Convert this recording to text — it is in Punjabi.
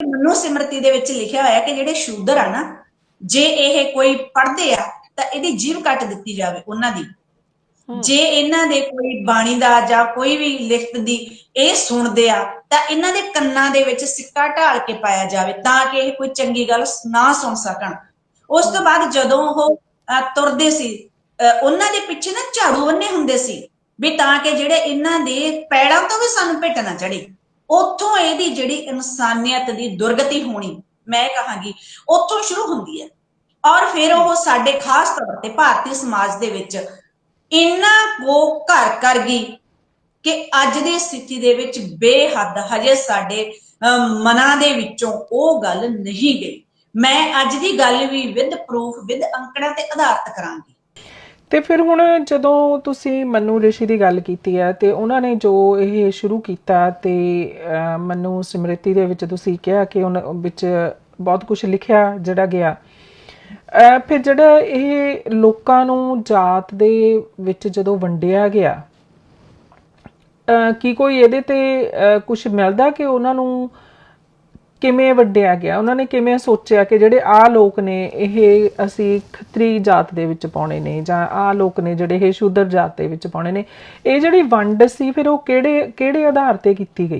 ਮਨੂ ਸਿਮਰਤੀ ਦੇ ਵਿੱਚ ਲਿਖਿਆ ਹੋਇਆ ਕਿ ਜਿਹੜੇ ਸ਼ੂਦਰ ਆ ਨਾ ਜੇ ਇਹ ਕੋਈ ਪੜ੍ਹਦੇ ਆ ਤਾਂ ਇਹਦੀ ਜੀਭ ਕੱਟ ਦਿੱਤੀ ਜਾਵੇ ਉਹਨਾਂ ਦੀ। ਜੇ ਇਹਨਾਂ ਦੇ ਕੋਈ ਬਾਣੀ ਦਾ ਜਾਂ ਕੋਈ ਵੀ ਲਿਖਤ ਦੀ ਇਹ ਸੁਣਦੇ ਆ ਤਾਂ ਇਹਨਾਂ ਦੇ ਕੰਨਾਂ ਦੇ ਵਿੱਚ ਸਿੱਕਾ ਢਾਲ ਕੇ ਪਾਇਆ ਜਾਵੇ ਤਾਂ ਕਿ ਇਹ ਕੋਈ ਚੰਗੀ ਗੱਲ ਨਾ ਸੁਣ ਸਕਣ। ਉਸ ਤੋਂ ਬਾਅਦ ਜਦੋਂ ਉਹ ਤੁਰਦੇ ਸੀ ਉਹਨਾਂ ਦੇ ਪਿੱਛੇ ਨਾ ਝਾੜੂ ਬੰਨੇ ਹੁੰਦੇ ਸੀ ਵੀ ਤਾਂ ਕਿ ਜਿਹੜੇ ਇਹਨਾਂ ਦੇ ਪੈੜਾਂ ਤੋਂ ਵੀ ਸਾਨੂੰ ਭਿੱਟ ਨਾ ਚੜੇ ਉੱਥੋਂ ਇਹਦੀ ਜਿਹੜੀ ਇਨਸਾਨੀਅਤ ਦੀ ਦੁਰਗਤੀ ਹੋਣੀ ਮੈਂ ਕਹਾਂਗੀ ਉੱਥੋਂ ਸ਼ੁਰੂ ਹੁੰਦੀ ਹੈ। ਔਰ ਫਿਰ ਉਹ ਸਾਡੇ ਖਾਸ ਤੌਰ ਤੇ ਭਾਰਤੀ ਸਮਾਜ ਦੇ ਵਿੱਚ ਇੰਨਾ ਕੋ ਘਰ ਕਰ ਗਈ ਕਿ ਅੱਜ ਦੀ ਸਥਿਤੀ ਦੇ ਵਿੱਚ ਬੇਹੱਦ ਹਜੇ ਸਾਡੇ ਅਹ, ਮਨਾਂ ਦੇ ਵਿੱਚੋਂ ਉਹ ਗੱਲ ਨਹੀਂ ਗਈ। ਮੈਂ ਅੱਜ ਦੀ ਗੱਲ ਵੀ ਵਿਦ ਪ੍ਰੂਫ ਵਿਦ ਅੰਕੜਿਆਂ ਤੇ ਆਧਾਰਿਤ ਕਰਾਂਗੀ। ਤੇ ਫਿਰ ਹੁਣ ਜਦੋਂ ਤੁਸੀਂ ਮਨੂ ਰਿਸ਼ੀ ਦੀ ਗੱਲ ਕੀਤੀ ਹੈ ਤੇ ਉਹਨਾਂ ਨੇ ਜੋ ਇਹ ਸ਼ੁਰੂ ਕੀਤਾ ਤੇ ਅਹ, ਸਮ੍ਰਿਤੀ ਦੇ ਵਿੱਚ ਤੁਸੀਂ ਕਿਹਾ ਕਿ ਉਹਨਾਂ ਵਿੱਚ ਬਹੁਤ ਕੁਝ ਲਿਖਿਆ ਜਿਹੜਾ ਗਿਆ। ਫਿਰ ਜਿਹੜਾ ਇਹ ਲੋਕਾਂ ਨੂੰ ਜਾਤ ਦੇ ਵਿੱਚ ਜਦੋਂ ਵੰਡਿਆ ਗਿਆ ਕੀ ਕੋਈ ਇਹਦੇ ਤੇ ਕੁਝ ਮਿਲਦਾ ਕਿ ਉਹਨਾਂ ਨੂੰ ਕਿਵੇਂ ਵੱਡਿਆ ਗਿਆ? ਉਹਨਾਂ ਨੇ ਕਿਵੇਂ ਸੋਚਿਆ ਕਿ ਜਿਹੜੇ ਆ ਲੋਕ ਨੇ, ਇਹ ਅਸੀਂ ਖੱਤਰੀ ਜਾਤ ਦੇ ਵਿੱਚ ਪਾਉਣੇ ਨੇ ਜਾਂ ਆ ਲੋਕ ਨੇ ਜਿਹੜੇ ਇਹ ਸ਼ੂਦਰ ਜਾਤ ਦੇ ਵਿੱਚ ਪਾਉਣੇ ਨੇ, ਇਹ ਜਿਹੜੀ ਵੰਡ ਸੀ, ਫਿਰ ਉਹ ਕਿਹੜੇ ਕਿਹੜੇ ਆਧਾਰ ਤੇ ਕੀਤੀ ਗਈ?